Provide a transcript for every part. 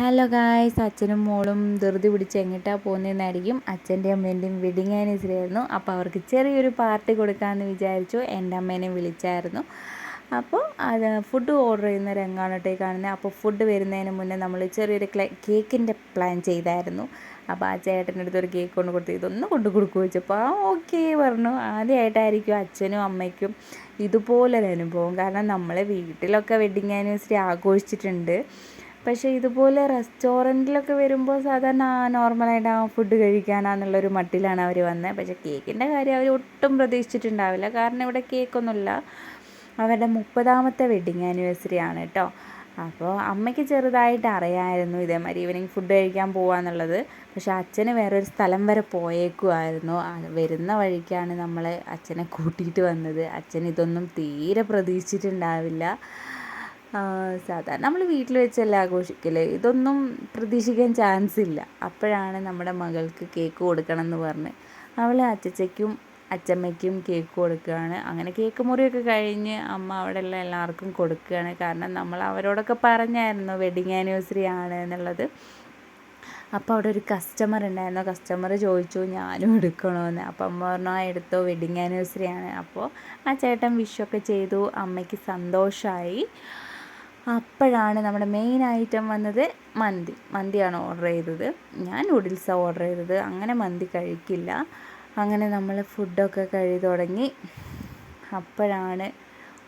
Hello guys അച്ഛനും മോളും ധൃതി പിടിച്ച് എങ്ങിട്ടാണ് പോകുന്നതെന്നായിരിക്കും അച്ഛന്റെയും അമ്മേന്റെയും വെഡിങ് ആനിവേഴ്സറി ആയിരുന്നു. അപ്പോൾ അവർക്ക് ചെറിയൊരു പാർട്ടി കൊടുക്കാമെന്ന് വിചാരിച്ചു എന്റെ അമ്മേനെ വിളിച്ചായിരുന്നു. അപ്പോൾ അത് ഫുഡ് ഓർഡർ ചെയ്യുന്ന രംഗാണ് കേട്ടോ കാണുന്നത്. അപ്പോൾ ഫുഡ് വരുന്നതിന് മുന്നേ നമ്മൾ ചെറിയൊരു കേക്കിന്റെ പ്ലാൻ ചെയ്തായിരുന്നു. അപ്പോൾ ആ ചേട്ടന്റെ അടുത്ത് ഒരു കേക്ക് കൊണ്ട് കൊടുത്ത്. ഇതൊന്ന് കൊണ്ട് കൊടുക്കുക വെച്ചപ്പോൾ ആ ഓക്കെ പറഞ്ഞു. ആദ്യമായിട്ടായിരിക്കും അച്ഛനും അമ്മയ്ക്കും ഇതുപോലൊരു അനുഭവം. കാരണം നമ്മളെ വീട്ടിലൊക്കെ വെഡിങ് ആനിവേഴ്സറി ആഘോഷിച്ചിട്ടുണ്ട്. പക്ഷേ ഇതുപോലെ റെസ്റ്റോറന്റിലൊക്കെ വരുമ്പോൾ സാധാരണ നോർമലായിട്ട് ആ ഫുഡ് കഴിക്കാനാന്നുള്ളൊരു മട്ടിലാണ് അവർ വന്നത് പക്ഷേ കേക്കിന്റെ കാര്യം അവർ ഒട്ടും പ്രതീക്ഷിച്ചിട്ടുണ്ടാവില്ല. കാരണം ഇവിടെ കേക്കൊന്നുമില്ല. അവരുടെ മുപ്പതാമത്തെ വെഡിങ് ആനിവേഴ്സറി ആണ് കേട്ടോ. അപ്പോൾ അമ്മയ്ക്ക് ചെറുതായിട്ട് അറിയാമായിരുന്നു ഇതേമാതിരി ഈവനിങ് ഫുഡ് കഴിക്കാൻ പോവാന്നുള്ളത്. പക്ഷേ അച്ഛന് വേറൊരു സ്ഥലം വരെ പോയേക്കുമായിരുന്നു വരുന്ന വഴിക്കാണ് നമ്മൾ അച്ഛനെ കൂട്ടിയിട്ട് വന്നത്. അച്ഛൻ ഇതൊന്നും തീരെ പ്രതീക്ഷിച്ചിട്ടുണ്ടാവില്ല. സാധാരണ നമ്മൾ വീട്ടിൽ വെച്ചല്ല ആഘോഷിക്കല്ലേ ഇതൊന്നും പ്രതീക്ഷിക്കാൻ ചാൻസ് ഇല്ല. അപ്പോഴാണ് നമ്മുടെ മകൾക്ക് കേക്ക് കൊടുക്കണം എന്ന് പറഞ്ഞ് അവൾ അച്ചച്ചയ്ക്കും അച്ചമ്മയ്ക്കും കേക്ക് കൊടുക്കുകയാണ്. അങ്ങനെ കേക്ക് മുറിയൊക്കെ കഴിഞ്ഞ് അമ്മ അവിടെ ഉള്ള എല്ലാവർക്കും കൊടുക്കുകയാണ്. കാരണം നമ്മൾ അവരോടൊക്കെ പറഞ്ഞായിരുന്നു വെഡിങ് ആനിവേഴ്സറി ആണ് എന്നുള്ളത്. അപ്പോൾ അവിടെ ഒരു കസ്റ്റമർ ഉണ്ടായിരുന്നു. കസ്റ്റമർ ചോദിച്ചു ഞാനും എടുക്കണമെന്ന് അപ്പോൾ അമ്മ പറഞ്ഞു ആ എടുത്തോ. വെഡിങ് ആനിവേഴ്സറി ആണ്. അപ്പോൾ ആ ചേട്ടൻ വിഷൊക്കെ ചെയ്തു. അമ്മയ്ക്ക് സന്തോഷമായി അപ്പോഴാണ് നമ്മുടെ മെയിൻ ഐറ്റം വന്നത് മന്തി. മന്തിയാണ് ഓർഡർ ചെയ്തത്. ഞാൻ നൂഡിൽസാണ് ഓർഡർ ചെയ്തത്. അങ്ങനെ മന്തി കഴിക്കില്ല. അങ്ങനെ നമ്മൾ ഫുഡൊക്കെ കഴി തുടങ്ങി. അപ്പോഴാണ്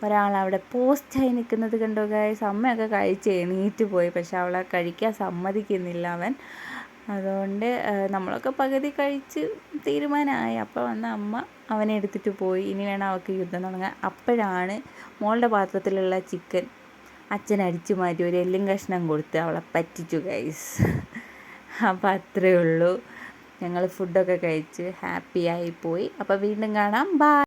ഒരാൾ അവിടെ പോസ്റ്റായി നിൽക്കുന്നത് കണ്ടോ ഗായ്സ് അമ്മയൊക്കെ കഴിച്ച് എണീറ്റ് പോയി. പക്ഷെ അവളെ കഴിക്കാൻ സമ്മതിക്കുന്നില്ല അവൻ. അതുകൊണ്ട് നമ്മളൊക്കെ പകുതി കഴിച്ച് തീരുമാനമായി. അപ്പോൾ വന്ന അമ്മ അവനെ എടുത്തിട്ട് പോയി. ഇനി വേണം അവൾക്ക് യുദ്ധം തുടങ്ങാൻ. അപ്പോഴാണ് മോളുടെ പാത്രത്തിലുള്ള ചിക്കൻ അച്ഛൻ അടിച്ചു മാറ്റി ഒരു എല്ലും കഷ്ണം കൊടുത്ത് അവളെ പറ്റിച്ചു ഗൈസ് അപ്പോൾ അത്രയേ ഉള്ളൂ. ഞങ്ങൾ ഫുഡൊക്കെ കഴിച്ച് ആയി പോയി. അപ്പോൾ വീണ്ടും കാണാം. ബായ്